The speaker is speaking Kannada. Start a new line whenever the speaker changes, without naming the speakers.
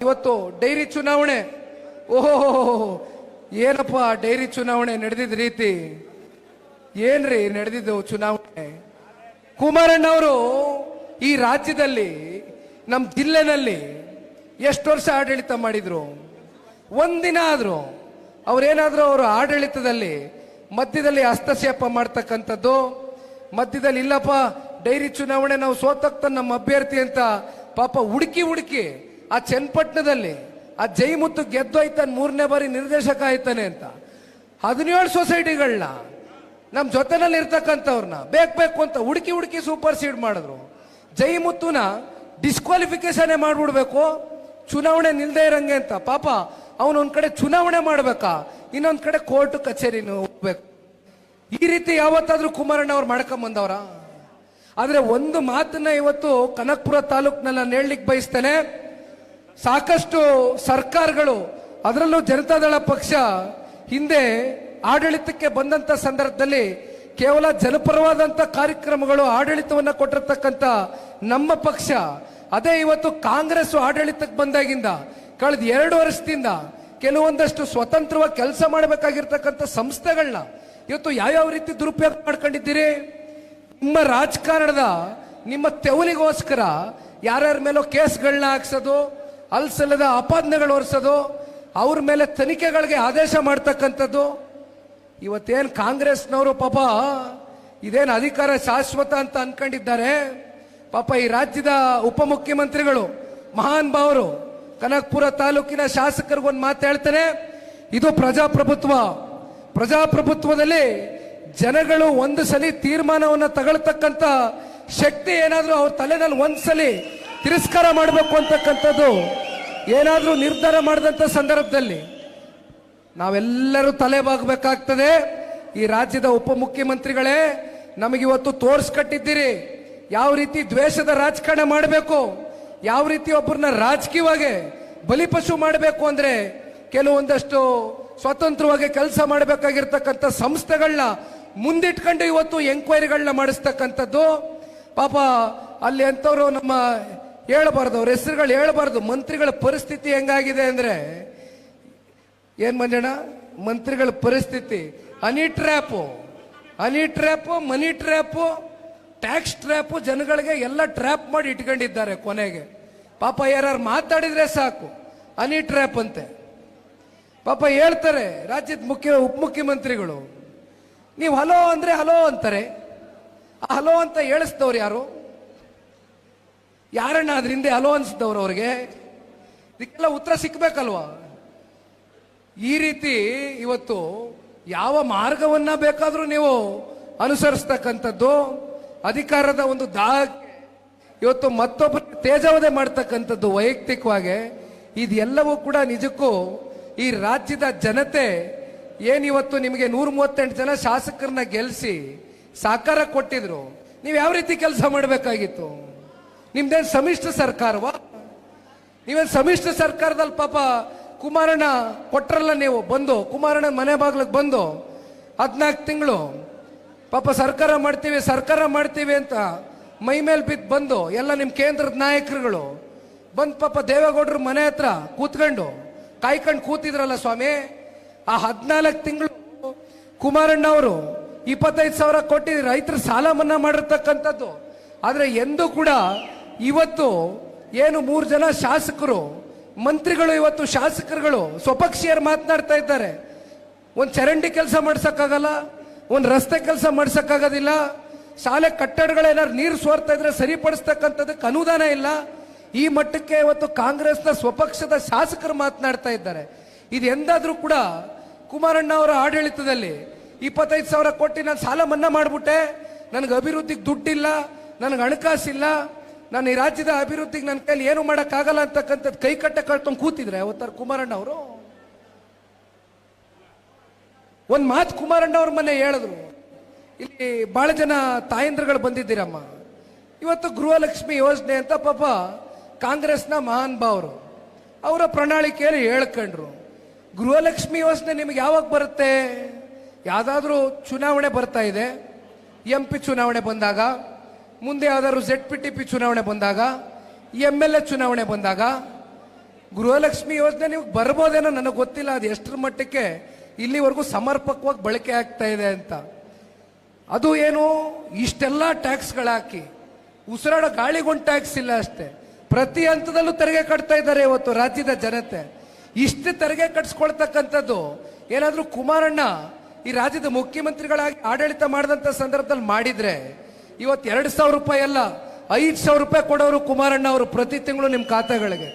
ಇವತ್ತು ಡೈರಿ ಚುನಾವಣೆ. ಓಹೋ, ಏನಪ್ಪ ಡೈರಿ ಚುನಾವಣೆ ನಡೆದಿದ್ದ ರೀತಿ? ಏನ್ರಿ ನಡೆದಿದ್ದು ಚುನಾವಣೆ? ಕುಮಾರಣ್ಣವರು ಈ ರಾಜ್ಯದಲ್ಲಿ ನಮ್ಮ ಜಿಲ್ಲೆನಲ್ಲಿ ಎಷ್ಟು ವರ್ಷ ಆಡಳಿತ ಮಾಡಿದ್ರು? ಒಂದಿನ ಆದರೂ ಅವರೇನಾದರೂ ಅವರು ಆಡಳಿತದಲ್ಲಿ ಮಧ್ಯದಲ್ಲಿ ಹಸ್ತಕ್ಷೇಪ ಮಾಡ್ತಕ್ಕಂಥದ್ದು, ಮಧ್ಯದಲ್ಲಿ ಇಲ್ಲಪ್ಪ, ಡೈರಿ ಚುನಾವಣೆ ನಾವು ಸೋತಕ್ತ ನಮ್ಮ ಅಭ್ಯರ್ಥಿ ಅಂತ ಪಾಪ ಹುಡುಕಿ ಹುಡುಕಿ ಆ ಚನ್ನಪಟ್ಟಣದಲ್ಲಿ ಆ ಜೈಮುತ್ತು ಗೆದ್ದೋಯ್ತಾನೆ ಮೂರನೇ ಬಾರಿ ನಿರ್ದೇಶಕ ಆಯ್ತಾನೆ ಅಂತ. ಹದಿನೇಳು ಸೊಸೈಟಿಗಳನ್ನ ನಮ್ಮ ಜೊತೆನಲ್ಲಿ ಇರ್ತಕ್ಕಂಥವ್ರನ್ನ ಬೇಕು ಬೇಕು ಅಂತ ಹುಡುಕಿ ಹುಡುಕಿ ಸೂಪರ್ ಸೀಡ್ ಮಾಡಿದ್ರು. ಜೈಮುತ್ತುನ ಡಿಸ್ಕ್ವಾಲಿಫಿಕೇಶನೇ ಮಾಡಿಬಿಡ್ಬೇಕು, ಚುನಾವಣೆ ನಿಲ್ದೇ ಇರಂಗೆ ಅಂತ. ಪಾಪ, ಅವನು ಒಂದು ಕಡೆ ಚುನಾವಣೆ ಮಾಡಬೇಕಾ? ಇನ್ನೊಂದು ಕಡೆ ಕೋರ್ಟ್ ಕಚೇರಿನೂ ಹೋಗ್ಬೇಕು. ಈ ರೀತಿ ಯಾವತ್ತಾದ್ರೂ ಕುಮಾರಣ್ಣ ಅವ್ರು ಮಾಡ್ಕೊಂಡ್ ಆದರೆ ಆದ್ರೆ ಒಂದು ಮಾತನ್ನ ಇವತ್ತು ಕನಕಪುರ ತಾಲೂಕ್ನಲ್ಲಿ ನಾನು ಹೇಳಲಿಕ್ಕೆ ಬಯಸ್ತೇನೆ. ಸಾಕಷ್ಟು ಸರ್ಕಾರಗಳು, ಅದರಲ್ಲೂ ಜನತಾದಳ ಪಕ್ಷ ಹಿಂದೆ ಆಡಳಿತಕ್ಕೆ ಬಂದಂತ ಸಂದರ್ಭದಲ್ಲಿ ಕೇವಲ ಜನಪರವಾದಂತ ಕಾರ್ಯಕ್ರಮಗಳು ಆಡಳಿತವನ್ನ ಕೊಟ್ಟಿರ್ತಕ್ಕಂಥ ನಮ್ಮ ಪಕ್ಷ, ಅದೇ ಇವತ್ತು ಕಾಂಗ್ರೆಸ್ ಆಡಳಿತಕ್ಕೆ ಬಂದಾಗಿಂದ ಕಳೆದ ಎರಡು ವರ್ಷದಿಂದ ಕೆಲವೊಂದಷ್ಟು ಸ್ವತಂತ್ರವಾಗಿ ಕೆಲಸ ಮಾಡಬೇಕಾಗಿರ್ತಕ್ಕಂಥ ಸಂಸ್ಥೆಗಳನ್ನ ಇವತ್ತು ಯಾವ್ಯಾವ ರೀತಿ ದುರುಪಯೋಗ ಮಾಡ್ಕೊಂಡಿದ್ದೀರಿ? ನಿಮ್ಮ ರಾಜಕಾರಣದ, ನಿಮ್ಮ ತೆವಲಿಗೋಸ್ಕರ ಯಾರ್ಯಾರ ಮೇಲೋ ಕೇಸ್ಗಳನ್ನ ಹಾಕ್ಸೋದು ಅಲ್ಸಲ್ಲದ ಆಪಾದನೆಗಳು ಹೊರಿಸೋದು ಅವ್ರ ಮೇಲೆ ತನಿಖೆಗಳಿಗೆ ಆದೇಶ ಮಾಡ್ತಕ್ಕಂಥದ್ದು. ಇವತ್ತೇನು ಕಾಂಗ್ರೆಸ್ನವರು ಪಾಪ ಇದೇನು ಅಧಿಕಾರ ಶಾಶ್ವತ ಅಂತ ಅನ್ಕೊಂಡಿದ್ದಾರೆ. ಪಾಪ ಈ ರಾಜ್ಯದ ಉಪಮುಖ್ಯಮಂತ್ರಿಗಳು, ಮಹಾನ್ ಭಾವರು ಕನಕಪುರ ತಾಲೂಕಿನ ಶಾಸಕರಿಗೊಂದು ಮಾತು ಹೇಳ್ತಾರೆ ಇದು ಪ್ರಜಾಪ್ರಭುತ್ವ. ಪ್ರಜಾಪ್ರಭುತ್ವದಲ್ಲಿ ಜನಗಳು ಒಂದು ಸಲಿ ತೀರ್ಮಾನವನ್ನು ತಗೊಳ್ತಕ್ಕಂಥ ಶಕ್ತಿ ಏನಾದರೂ ಅವ್ರ ತಲೆನಲ್ಲಿ ಒಂದ್ಸಲಿ ತಿರಸ್ಕಾರ ಮಾಡಬೇಕು ಅಂತಕ್ಕಂಥದ್ದು ಏನಾದರೂ ನಿರ್ಧಾರ ಮಾಡಿದಂಥ ಸಂದರ್ಭದಲ್ಲಿ ನಾವೆಲ್ಲರೂ ತಲೆ ಬಾಗಬೇಕಾಗ್ತದೆ. ಈ ರಾಜ್ಯದ ಉಪಮುಖ್ಯಮಂತ್ರಿಗಳೇ ನಮಗಿವತ್ತು ತೋರಿಸ್ಕಟ್ಟಿದ್ದೀರಿ ಯಾವ ರೀತಿ ದ್ವೇಷದ ರಾಜಕಾರಣ ಮಾಡಬೇಕು, ಯಾವ ರೀತಿ ಒಬ್ಬರನ್ನ ರಾಜಕೀಯವಾಗಿ ಬಲಿಪಶು ಮಾಡಬೇಕು ಅಂದರೆ ಕೆಲವೊಂದಷ್ಟು ಸ್ವತಂತ್ರವಾಗಿ ಕೆಲಸ ಮಾಡಬೇಕಾಗಿರ್ತಕ್ಕಂಥ ಸಂಸ್ಥೆಗಳನ್ನ ಮುಂದಿಟ್ಕೊಂಡು ಇವತ್ತು ಎಂಕ್ವೈರಿಗಳನ್ನ ಮಾಡಿಸ್ತಕ್ಕಂಥದ್ದು. ಪಾಪ ಅಲ್ಲಿ ಅಂಥವ್ರು ನಮ್ಮ ಹೇಳಬಾರ್ದು, ಅವ್ರ ಹೆಸರುಗಳು ಹೇಳಬಾರ್ದು. ಮಂತ್ರಿಗಳ ಪರಿಸ್ಥಿತಿ ಹೆಂಗಾಗಿದೆ ಅಂದ್ರೆ, ಏನ್ ಮಂಜಣ್ಣ? ಮಂತ್ರಿಗಳ ಪರಿಸ್ಥಿತಿ. Honey trap honey trap, money trap, tax trap, ಜನಗಳಿಗೆ ಎಲ್ಲ ಟ್ರ್ಯಾಪ್ ಮಾಡಿ ಇಟ್ಕೊಂಡಿದ್ದಾರೆ ಕೊನೆಗೆ. ಪಾಪ ಯಾರು ಮಾತಾಡಿದ್ರೆ ಸಾಕು, ಹನಿ ಟ್ರ್ಯಾಪ್ ಅಂತೆ. ಪಾಪ ಹೇಳ್ತಾರೆ ರಾಜ್ಯದ ಮುಖ್ಯ ಉಪಮುಖ್ಯಮಂತ್ರಿಗಳು ನೀವು ಹಲೋ ಅಂದ್ರೆ ಹಲೋ ಅಂತಾರೆ. ಹಲೋ ಅಂತ ಹೇಳಿಸ್ತವ್ರು ಯಾರು? ಯಾರನ್ನ ಅದ್ರ ಹಿಂದೆ ಅಲೋ ಅನ್ಸಿದವ್ರು ಅವ್ರಿಗೆ? ಇದಕ್ಕೆಲ್ಲ ಉತ್ತರ ಸಿಕ್ಬೇಕಲ್ವಾ? ಈ ರೀತಿ ಇವತ್ತು ಯಾವ ಮಾರ್ಗವನ್ನ ಬೇಕಾದರೂ ನೀವು ಅನುಸರಿಸ್ತಕ್ಕಂಥದ್ದು, ಅಧಿಕಾರದ ಒಂದು ದಾಹಕ್ಕೆ ಇವತ್ತು ಮತ್ತೊಬ್ಬರ ತೇಜವದೆ ಮಾಡ್ತಕ್ಕಂಥದ್ದು ವೈಯಕ್ತಿಕವಾಗಿ, ಇದೆಲ್ಲವೂ ಕೂಡ ನಿಜಕ್ಕೂ ಈ ರಾಜ್ಯದ ಜನತೆ ಏನಿವತ್ತು ನಿಮಗೆ ನೂರ ಮೂವತ್ತೆಂಟು ಜನ ಶಾಸಕರನ್ನ ಗೆಲ್ಲಿಸಿ ಸಾಕಾರ ಕೊಟ್ಟಿದ್ರು? ನೀವು ಯಾವ ರೀತಿ ಕೆಲಸ ಮಾಡಬೇಕಾಗಿತ್ತು? ನಿಮ್ದೇನು ಸಮ್ಮಿಶ್ರ ಸರ್ಕಾರವಾ? ನೀವೇನು ಸಮ್ಮಿಶ್ರ ಸರ್ಕಾರದಲ್ಲಿ ಪಾಪ ಕುಮಾರಣ್ಣ ಕೊಟ್ರಲ್ಲ ನೀವು? ಬಂದು, ಕುಮಾರಣ್ಣ ಮನೆ ಬಾಗ್ಲಿಗೆ ಬಂದು, ಹದಿನಾಲ್ಕು ತಿಂಗಳು. ಪಾಪ ಸರ್ಕಾರ ಮಾಡ್ತೀವಿ ಸರ್ಕಾರ ಮಾಡ್ತೀವಿ ಅಂತ ಮೈ ಮೇಲೆ ಬಿದ್ದು ಬಂದು, ಎಲ್ಲ ನಿಮ್ಮ ಕೇಂದ್ರದ ನಾಯಕರುಗಳು. ಬಂದು ಪಾಪ ದೇವೇಗೌಡರು ಮನೆ ಹತ್ರ ಕೂತ್ಕೊಂಡು, ಕಾಯ್ಕೊಂಡು ಕೂತಿದ್ರಲ್ಲ ಸ್ವಾಮಿ? ಆ ಹದಿನಾಲ್ಕು ತಿಂಗಳು ಕುಮಾರಣ್ಣ ಅವರು ಇಪ್ಪತ್ತೈದು ಸಾವಿರ ಕೊಟ್ಟು ರೈತರ ಸಾಲ ಮನ್ನಾ ಮಾಡಿರ್ತಕ್ಕಂಥದ್ದು. ಆದರೆ ಎಂದೂ ಕೂಡ ಇವತ್ತು ಏನು ಮೂರು ಜನ ಶಾಸಕರು, ಮಂತ್ರಿಗಳು ಇವತ್ತು ಶಾಸಕರುಗಳು, ಸ್ವಪಕ್ಷೀಯರು ಮಾತನಾಡ್ತಾ ಇದ್ದಾರೆ. ಒಂದು ಚರಂಡಿ ಕೆಲಸ ಮಾಡ್ಸೋಕ್ಕಾಗಲ್ಲ, ಒಂದು ರಸ್ತೆ ಕೆಲಸ ಮಾಡ್ಸೋಕ್ಕಾಗೋದಿಲ್ಲ, ಶಾಲೆ ಕಟ್ಟಡಗಳೇನಾದ್ರು ನೀರು ಸೋರ್ತಾ ಇದ್ರೆ ಸರಿಪಡಿಸ್ತಕ್ಕಂಥದ್ದಕ್ಕೆ ಅನುದಾನ ಇಲ್ಲ. ಈ ಮಟ್ಟಕ್ಕೆ ಇವತ್ತು ಕಾಂಗ್ರೆಸ್ನ ಸ್ವಪಕ್ಷದ ಶಾಸಕರು ಮಾತನಾಡ್ತಾ ಇದ್ದಾರೆ. ಇದು ಎಂದಾದರೂ ಕೂಡ ಕುಮಾರಣ್ಣ ಅವರ ಆಡಳಿತದಲ್ಲಿ ಇಪ್ಪತ್ತೈದು ಸಾವಿರ ಕೊಟ್ಟು ನಾನು ಸಾಲ ಮನ್ನಾ ಮಾಡಿಬಿಟ್ಟೆ. ನನಗೆ ಅಭಿವೃದ್ಧಿಗೆ ದುಡ್ಡಿಲ್ಲ, ನನಗೆ ಹಣಕಾಸಿಲ್ಲ. ನಾನು ಈ ರಾಜ್ಯದ ಅಭಿವೃದ್ಧಿಗೆ ನನ್ನ ಕೈಲಿ ಏನು ಮಾಡೋಕ್ಕಾಗಲ್ಲ ಅಂತಕ್ಕಂಥದ್ದು ಕೈ ಕಟ್ಟೆ ಕಳ್ಕೊಂಡು ಕೂತಿದ್ರೆ ಅವತ್ತಾರ ಕುಮಾರಣ್ಣ ಅವರು. ಒಂದು ಮಾತು ಕುಮಾರಣ್ಣ ಅವ್ರ ಮನೆ ಹೇಳಿದ್ರು. ಇಲ್ಲಿ ಬಹಳ ಜನ ತಾಯಂದ್ರಗಳು ಬಂದಿದ್ದೀರಮ್ಮ. ಇವತ್ತು ಗೃಹಲಕ್ಷ್ಮಿ ಯೋಜನೆ ಅಂತ ಪಾಪ ಕಾಂಗ್ರೆಸ್ನ ಮಹಾನ್ ಭಾವರು ಅವರ ಪ್ರಣಾಳಿಕೆಯಲ್ಲಿ ಹೇಳ್ಕೊಂಡ್ರು. ಗೃಹಲಕ್ಷ್ಮಿ ಯೋಜನೆ ನಿಮಗೆ ಯಾವಾಗ ಬರುತ್ತೆ? ಯಾವುದಾದ್ರೂ ಚುನಾವಣೆ ಬರ್ತಾ ಇದೆ. ಎಂ ಪಿ ಚುನಾವಣೆ ಬಂದಾಗ. ಮುಂದೆ ಯಾವ್ದಾದ್ರು ಜೆಡ್ ಪಿ ಟಿ ಪಿ ಚುನಾವಣೆ ಬಂದಾಗ ಎಂ ಎಲ್ ಎ ಚುನಾವಣೆ ಬಂದಾಗ, ಗೃಹಲಕ್ಷ್ಮಿ ಯೋಜನೆ ನೀವು ಬರ್ಬೋದೇನೋ ನನಗೆ ಗೊತ್ತಿಲ್ಲ, ಅದು ಎಷ್ಟರ ಮಟ್ಟಕ್ಕೆ ಇಲ್ಲಿವರೆಗೂ ಸಮರ್ಪಕವಾಗಿ ಬಳಕೆ ಆಗ್ತಾ ಇದೆ ಅಂತ. ಅದು ಏನು, ಇಷ್ಟೆಲ್ಲ ಟ್ಯಾಕ್ಸ್ಗಳಾಕಿ, ಉಸಿರಾಡೋ ಗಾಳಿಗೊಂದು ಟ್ಯಾಕ್ಸ್ ಇಲ್ಲ ಅಷ್ಟೇ. ಪ್ರತಿ ಹಂತದಲ್ಲೂ ತೆರಿಗೆ ಕಟ್ತಾ ಇದ್ದಾರೆ ಇವತ್ತು ರಾಜ್ಯದ ಜನತೆ. ಇಷ್ಟು ತೆರಿಗೆ ಕಟ್ಸ್ಕೊಳ್ತಕ್ಕಂಥದ್ದು, ಏನಾದರೂ ಕುಮಾರಣ್ಣ ಈ ರಾಜ್ಯದ ಮುಖ್ಯಮಂತ್ರಿಗಳಾಗಿ ಆಡಳಿತ ಮಾಡಿದಂಥ ಸಂದರ್ಭದಲ್ಲಿ ಮಾಡಿದ್ರೆ ಇವತ್ತು ಎರಡು ಸಾವಿರ ರೂಪಾಯಿ ಅಲ್ಲ, ಐದು ಸಾವಿರ ರೂಪಾಯಿ ಕೊಡೋರು ಕುಮಾರಣ್ಣ ಅವರು ಪ್ರತಿ ತಿಂಗಳು ನಿಮ್ಮ ಖಾತೆಗಳಿಗೆ.